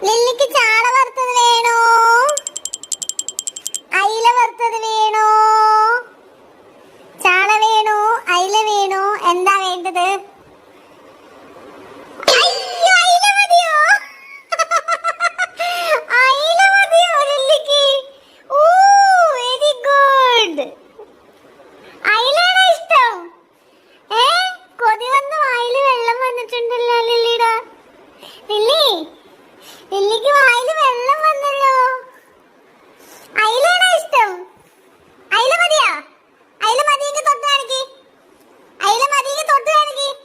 玲玲，快叫！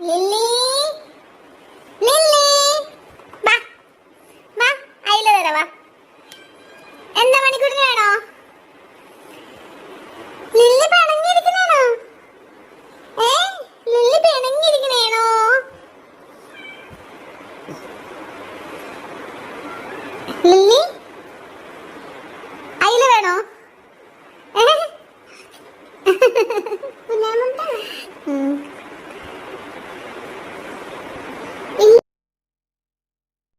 lily lily വാ. വാ അയില തരാ വാ. എന്താ മണിക്കൂട്ടിന് വേണോ? ലില്ലി പിണങ്ങിയിരിക്കണേണോ ഏ ലില്ലി പിണങ്ങിയിരിക്കണേണോ ലില്ലി അയില വേണോ? ഏ?